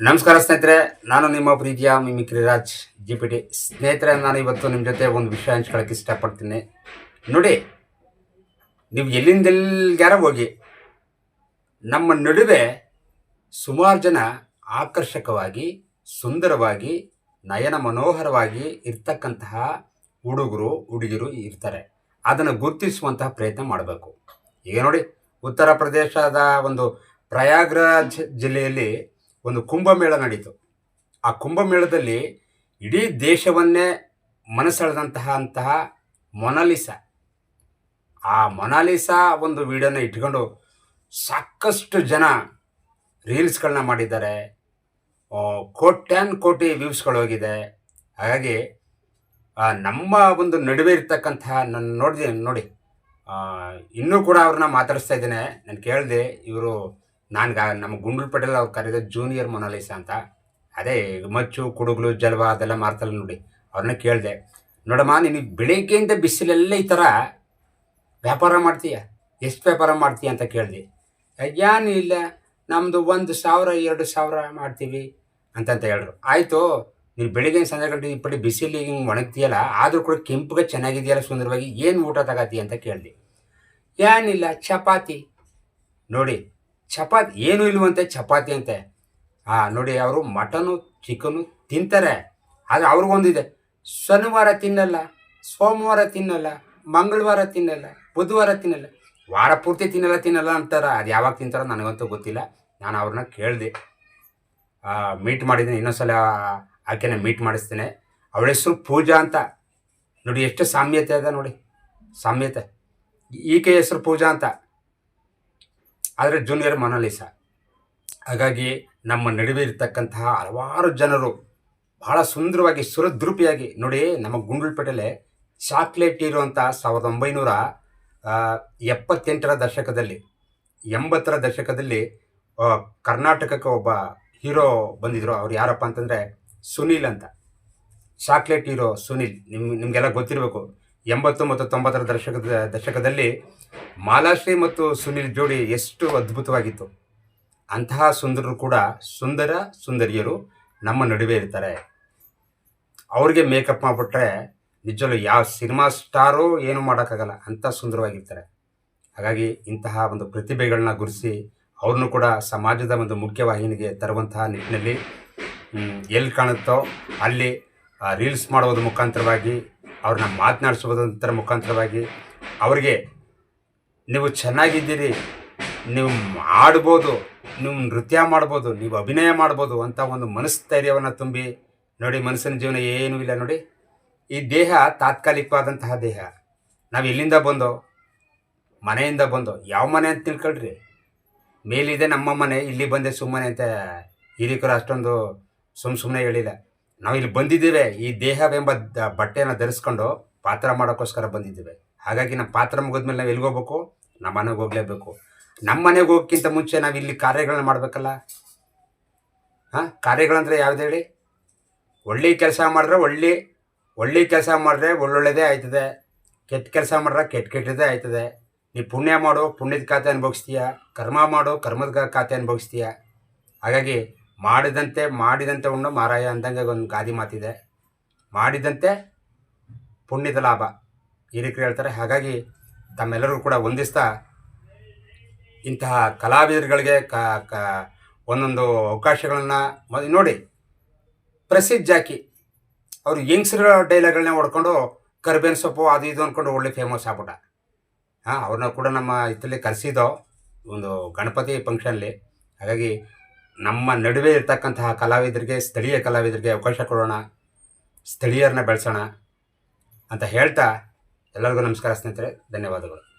ನಮಸ್ಕಾರ ಸ್ನೇಹಿತರೆ, ನಾನು ನಿಮ್ಮ ಪ್ರೀತಿಯ mimicry Raj G P T ಸ್ನೇಹಿತರೆ, ನಾನು ಇವತ್ತು ನಿಮ್ಮ ಜೊತೆ ಒಂದು ವಿಷಯ ಹಂಚ್ಕೊಳ್ಳೋಕೆ ಇಷ್ಟಪಡ್ತೀನಿ. ನೋಡಿ, ನೀವು ಎಲ್ಲಿಂದೆಲ್ಗಾರ ಹೋಗಿ, ನಮ್ಮ ನಡುವೆ ಸುಮಾರು ಜನ ಆಕರ್ಷಕವಾಗಿ, ಸುಂದರವಾಗಿ, ನಯನ ಮನೋಹರವಾಗಿ ಇರ್ತಕ್ಕಂತಹ ಹುಡುಗರು, ಹುಡುಗಿರು ಇರ್ತಾರೆ. ಅದನ್ನು ಗುರುತಿಸುವಂತಹ ಪ್ರಯತ್ನ ಮಾಡಬೇಕು. ಈಗ ನೋಡಿ, ಉತ್ತರ ಪ್ರದೇಶದ ಒಂದು ಪ್ರಯಾಗ್ರಾಜ್ ಜಿಲ್ಲೆಯಲ್ಲಿ ಒಂದು ಕುಂಭಮೇಳ ನಡೀತು. ಆ ಕುಂಭಮೇಳದಲ್ಲಿ ಇಡೀ ದೇಶವನ್ನೇ ಮನಸೆಳೆದಂತಹ ಅಂತಹ ಮೊನಾಲಿಸ. ಆ ಮೊನಾಲಿಸಾ ಒಂದು ವಿಡಿಯೋನ ಇಟ್ಕೊಂಡು ಸಾಕಷ್ಟು ಜನ ರೀಲ್ಸ್ಗಳನ್ನ ಮಾಡಿದ್ದಾರೆ. ಕೋಟ್ಯಾನ್ ಕೋಟಿ ವ್ಯೂಸ್ಗಳು ಹೋಗಿದೆ. ಹಾಗಾಗಿ ನಮ್ಮ ಒಂದು ನಡುವೆ ಇರ್ತಕ್ಕಂತಹ ನನ್ನ ನೋಡಿದೆ, ನೋಡಿ ಇನ್ನೂ ಕೂಡ ಅವ್ರನ್ನ ಮಾತಾಡಿಸ್ತಾ ಇದ್ದೇನೆ. ನಾನು ಕೇಳಿದೆ, ಇವರು ನಾನು ನಮ್ಮ ಗುಂಡ್ರ ಪಟೇಲ್ ಅವ್ರು ಕರೆದ ಜೂನಿಯರ್ ಮೊನಾಲಿಸ ಅಂತ. ಅದೇ ಮಚ್ಚು, ಕುಡುಗ್ಲು, ಜಲ್ವ ಅದೆಲ್ಲ ಮಾರ್ತಲ್ಲ ನೋಡಿ. ಅವ್ರನ್ನ ಕೇಳಿದೆ, ನೋಡಮ್ಮ ನೀನು ಬೆಳಿಗ್ಗೆಯಿಂದ ಬಿಸಿಲೆಲ್ಲ ಈ ಥರ ವ್ಯಾಪಾರ ಮಾಡ್ತೀಯ? ಎಷ್ಟು ವ್ಯಾಪಾರ ಮಾಡ್ತೀಯ ಅಂತ ಕೇಳಿದೆ. ಏನು ಇಲ್ಲ. ನಮ್ಮದು ಒಂದು ಸಾವಿರ, ಎರಡು ಸಾವಿರ ಮಾಡ್ತೀವಿ ಅಂತಂತ ಹೇಳಿದ್ರು ಆಯಿತು, ನೀನು ಬೆಳಿಗ್ಗೆ ಸಂಜೆ ಗಂಟೆ ಈ ಪಡಿ ಬಿಸಿಲು ಹಿಂಗೆ ಒಣಗ್ತೀಯಲ್ಲ, ಆದರೂ ಕೂಡ ಕೆಂಪುಗೆ ಚೆನ್ನಾಗಿದೆಯಲ್ಲ ಸುಂದರವಾಗಿ, ಏನು ಊಟ ತಗತಿ ಅಂತ ಕೇಳಿದೆ. ಏನಿಲ್ಲ, ಚಪಾತಿ. ನೋಡಿ ಚಪಾತಿ ಏನೂ ಇಲ್ವಂತೆ ಚಪಾತಿ ಅಂತೆ. ಹಾಂ ನೋಡಿ ಅವರು ಮಟನು, ಚಿಕನು ತಿಂತಾರೆ. ಆದರೆ ಅವ್ರಿಗೊಂದಿದೆ. ಶನಿವಾರ ತಿನ್ನಲ್ಲ, ಸೋಮವಾರ ತಿನ್ನಲ್ಲ, ಮಂಗಳವಾರ ತಿನ್ನಲ್ಲ, ಬುಧವಾರ ತಿನ್ನಲ್ಲ. ವಾರ ಪೂರ್ತಿ ತಿನ್ನಲ್ಲ ತಿನ್ನಲ್ಲ ಅಂತಾರೆ. ಅದು ಯಾವಾಗ ತಿಂತಾರೋ ನನಗಂತೂ ಗೊತ್ತಿಲ್ಲ. ನಾನು ಅವ್ರನ್ನ ಕೇಳಿದೆ. ಮೀಟ್ ಮಾಡಿದ್ದೀನಿ. ಇನ್ನೊಂದ್ಸಲ ಆಕೆನ ಮೀಟ್ ಮಾಡಿಸ್ತೇನೆ. ಅವಳ ಹೆಸರು ಪೂಜಾ ಅಂತ. ನೋಡಿ, ಎಷ್ಟು ಸಾಮ್ಯತೆ ಅದ ನೋಡಿ. ಸಾಮ್ಯತೆ. ಈಕೆ ಹೆಸರು ಪೂಜಾ ಅಂತ. ಆದರೆ ಜೂನಿಯರ್ ಮೊನಾಲಿಸಾ ಹಾಗಾಗಿ ನಮ್ಮ ನಡುವೆ ಇರತಕ್ಕಂತಹ ಹಲವಾರು ಜನರು ಬಹಳ ಸುಂದರವಾಗಿ ಸುರದ್ರೂಪಿಯಾಗಿ ನೋಡಿ ನಮ್ಮ ಗುಂಡ್ಲುಪೇಟೆಲೆ ಚಾಕ್ಲೇಟ್ ಹೀರೋ ಅಂತ ಸಾವಿರದ ಒಂಬೈನೂರ ಎಪ್ಪತ್ತೆಂಟರ ದಶಕದಲ್ಲಿ, ಎಂಬತ್ತರ ದಶಕದಲ್ಲಿ ಕರ್ನಾಟಕಕ್ಕೆ ಒಬ್ಬ ಹೀರೋ ಬಂದಿದ್ರು. ಅವ್ರು ಯಾರಪ್ಪ ಅಂತಂದರೆ ಸುನೀಲ್ ಅಂತ. Chocolate hero Sunil. ನಿಮ್ಗೆ ನಿಮಗೆಲ್ಲ ಗೊತ್ತಿರಬೇಕು. ಎಂಬತ್ತು ಮತ್ತು ತೊಂಬತ್ತರ ದಶಕದ ದಶಕದಲ್ಲಿ ಮಾಲಾಶ್ರೀ ಮತ್ತು ಸುನಿಲ್ ಜೋಡಿ ಎಷ್ಟು ಅದ್ಭುತವಾಗಿತ್ತು. ಅಂತಹ ಸುಂದರರು ಕೂಡ ಸುಂದರ ಸುಂದರಿಯರು ನಮ್ಮ ನಡುವೆ ಇರ್ತಾರೆ. ಅವ್ರಿಗೆ ಮೇಕಪ್ ಮಾಡಿಬಿಟ್ರೆ ನಿಜವಲ್ಲೂ ಯಾವ ಸಿನಿಮಾ ಸ್ಟಾರು ಏನು ಮಾಡೋಕ್ಕಾಗಲ್ಲ, ಅಂಥ ಸುಂದರವಾಗಿರ್ತಾರೆ. ಹಾಗಾಗಿ ಇಂತಹ ಒಂದು ಪ್ರತಿಭೆಗಳನ್ನ ಗುರುಸಿ ಅವ್ರನ್ನೂ ಕೂಡ ಸಮಾಜದ ಒಂದು ಮುಖ್ಯವಾಹಿನಿಗೆ ತರುವಂತಹ ನಿಟ್ಟಿನಲ್ಲಿ ಎಲ್ಲಿ ಕಾಣುತ್ತೋ ಅಲ್ಲಿ ರೀಲ್ಸ್ ಮಾಡುವುದು ಮುಖಾಂತರವಾಗಿ ಅವ್ರನ್ನ ಮಾತನಾಡಿಸುವುದಂತರ ಮುಖಾಂತರವಾಗಿ ಅವರಿಗೆ, ನೀವು ಚೆನ್ನಾಗಿದ್ದೀರಿ, ನೀವು ಆಡ್ಬೋದು ನೀವು ನೃತ್ಯ ಮಾಡ್ಬೋದು, ನೀವು ಅಭಿನಯ ಮಾಡ್ಬೋದು ಅಂತ ಒಂದು ಮನಸ್ಥೈರ್ಯವನ್ನು ತುಂಬಿ ನೋಡಿ ಮನುಷ್ಯನ ಜೀವನ ಏನೂ ಇಲ್ಲ ನೋಡಿ. ಈ ದೇಹ ತಾತ್ಕಾಲಿಕವಾದಂತಹ ದೇಹ. ನಾವು ಎಲ್ಲಿಂದ ಬಂದೋ, ಮನೆಯಿಂದ ಬಂದೋ, ಯಾವ ಮನೆ ಅಂತ ತಿಳ್ಕೊಳ್ರಿ. ಮೇಲಿದೆ ನಮ್ಮ ಮನೆ, ಇಲ್ಲಿ ಬಂದೆ ಸುಮ್ಮನೆ ಅಂತ ಹಿರಿಕರು ಅಷ್ಟೊಂದು ಸುಮ್ಮ ಸುಮ್ಮನೆ ಹೇಳಿಲ್ಲ. ನಾವು ಇಲ್ಲಿ ಬಂದಿದ್ದೇವೆ, ಈ ದೇಹವೆಂಬ ಬಟ್ಟೆಯನ್ನು ಧರಿಸ್ಕೊಂಡು ಪಾತ್ರ ಮಾಡೋಕ್ಕೋಸ್ಕರ ಬಂದಿದ್ದೇವೆ. ಹಾಗಾಗಿ ನಮ್ಮ ಪಾತ್ರ ಮುಗಿದ್ಮೇಲೆ ನಾವು ಎಲ್ಲಿಗೆ ಹೋಗ್ಬೇಕು? ನಮ್ಮ ಮನೆಗೆ ಹೋಗ್ಲೇಬೇಕು. ನಮ್ಮ ಮನೆಗೆ ಹೋಗೋಕ್ಕಿಂತ ಮುಂಚೆ ನಾವು ಇಲ್ಲಿ ಕಾರ್ಯಗಳನ್ನ ಮಾಡಬೇಕಲ್ಲ? ಹಾಂ ಕಾರ್ಯಗಳಂದರೆ ಯಾವ್ದು ಹೇಳಿ? ಒಳ್ಳೆ ಕೆಲಸ ಮಾಡಿದ್ರೆ ಒಳ್ಳೆ ಒಳ್ಳೆ ಕೆಲಸ ಮಾಡಿದ್ರೆ ಒಳ್ಳೊಳ್ಳೆದೇ ಆಯ್ತದೆ. ಕೆಟ್ಟ ಕೆಲಸ ಮಾಡಿದ್ರೆ ಕೆಟ್ಟ ಕೆಟ್ಟದೇ ಆಯ್ತದೆ. ನೀ ಪುಣ್ಯ ಮಾಡು, ಪುಣ್ಯದ ಖಾತೆ ಅನುಭವಿಸ್ತೀಯ? ಕರ್ಮ ಮಾಡು, ಕರ್ಮದ ಖಾತೆ ಅನುಭವಿಸ್ತೀಯ? ಹಾಗಾಗಿ ಮಾಡಿದಂತೆ ಮಾಡಿದಂತೆ ಉಣ್ಣು ಮಾರಾಯ ಅಂದಂಗೆ ಒಂದು ಗಾದಿ ಮಾತಿದೆ. ಮಾಡಿದಂತೆ ಪುಣ್ಯದ ಲಾಭ. ಹಿರಿಕರು ಹೇಳ್ತಾರೆ. ಹಾಗಾಗಿ ತಮ್ಮೆಲ್ಲರೂ ಕೂಡ ಹೊಂದಿಸ್ತಾ ಇಂತಹ ಕಲಾವಿದರುಗಳಿಗೆ ಕ ಒಂದೊಂದು ಅವಕಾಶಗಳನ್ನು ನೋಡಿ, ಪ್ರಸಿದ್ಧ ಜಾಕಿ. ಅವರು ಯಂಗ್ಸ್ರ ಡೈಲಾಗ್ಗಳನ್ನ ಹೊಡ್ಕೊಂಡು ಕರ್ಬೇವಿನ ಸೊಪ್ಪು ಅದು ಇದು ಅಂದ್ಕೊಂಡು ಒಳ್ಳೆ ಫೇಮಸ್ ಆಗ್ಬಿಟ್ಟ. ಹಾಂ, ಅವ್ರನ್ನ ಕೂಡ ನಮ್ಮ ಇದರಲ್ಲಿ ಕರೆಸಿದ್ದೋ ಒಂದು ಗಣಪತಿ ಫಂಕ್ಷನಲ್ಲಿ ಹಾಗಾಗಿ ನಮ್ಮ ನಡುವೆ ಇರ್ತಕ್ಕಂತಹ ಕಲಾವಿದರಿಗೆ, ಸ್ಥಳೀಯ ಕಲಾವಿದರಿಗೆ ಅವಕಾಶ ಕೊಡೋಣ, ಸ್ಥಳೀಯರನ್ನ ಬೆಳೆಸೋಣ ಅಂತ ಹೇಳ್ತಾ ಎಲ್ಲರಿಗೂ ನಮಸ್ಕಾರ ಸ್ನೇಹಿತರೆ, ಧನ್ಯವಾದಗಳು.